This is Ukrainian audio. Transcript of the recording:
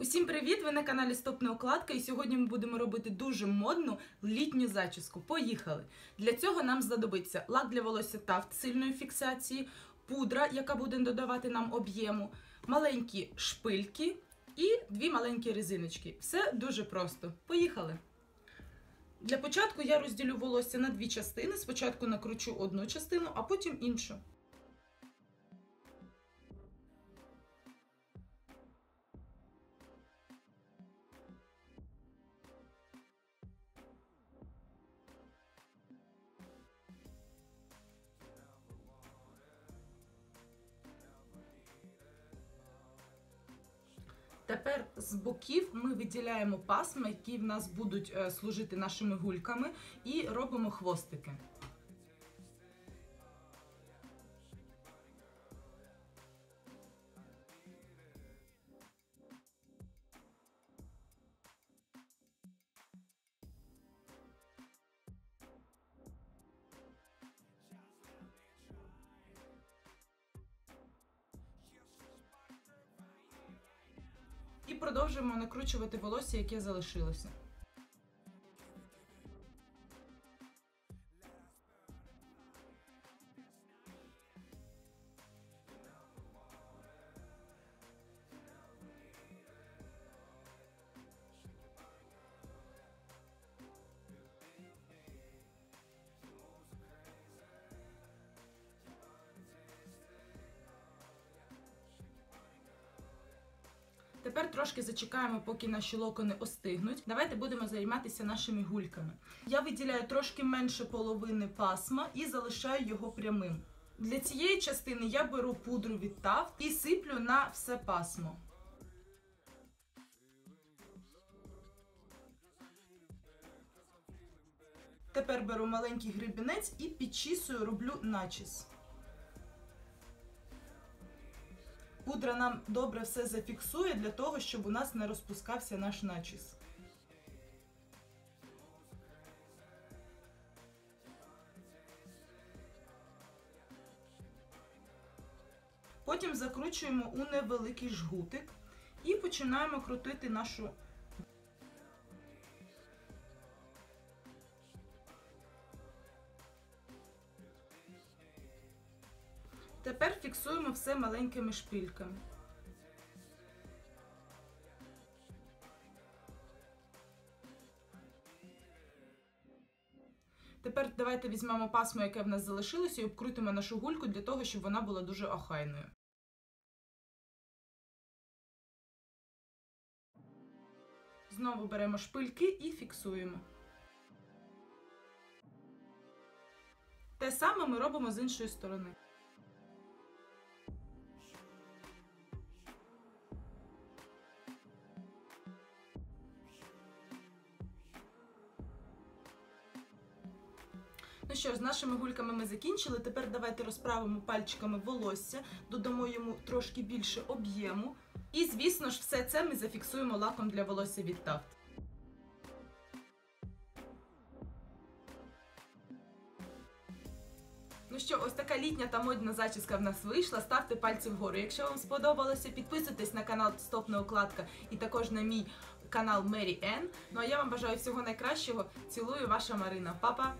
Усім привіт! Ви на каналі Стоп Неокладка і сьогодні ми будемо робити дуже модну літню зачіску. Поїхали! Для цього нам знадобиться лак для волосся тафт сильної фіксації, пудра, яка буде додавати нам об'єму, маленькі шпильки і дві маленькі резиночки. Все дуже просто. Поїхали! Для початку я розділю волосся на дві частини. Спочатку накручу одну частину, а потім іншу. Тепер з боків ми виділяємо пасма, які в нас будуть е, служити нашими гульками, і робимо хвостики. І продовжуємо накручувати волосся, яке залишилося. Тепер трошки зачекаємо, поки наші локони остигнуть. Давайте будемо займатися нашими гульками. Я виділяю трошки менше половини пасма і залишаю його прямим. Для цієї частини я беру пудру від Taft і сиплю на все пасмо. Тепер беру маленький гребінець і підчісую, роблю начіс. Пудра нам добре все зафіксує для того, щоб у нас не розпускався наш начіс. Потім закручуємо у невеликий жгутик і починаємо крутити нашу Тепер фіксуємо все маленькими шпильками. Тепер давайте візьмемо пасмо, яке в нас залишилося, і обкрутимо нашу гульку для того, щоб вона була дуже охайною. Знову беремо шпильки і фіксуємо. Те саме ми робимо з іншої сторони. Ну що ж, з нашими гульками ми закінчили. Тепер давайте розправимо пальчиками волосся, додамо йому трошки більше об'єму. І, звісно ж, все це ми зафіксуємо лаком для волосся від Taft. Ну що, ось така літня та модна зачіска в нас вийшла. Ставте пальці вгору. Якщо вам сподобалося, підписуйтесь на канал Стоп Неокладка і також на мій канал Мері Ен. Ну а я вам бажаю всього найкращого. Цілую ваша Марина. Па-па!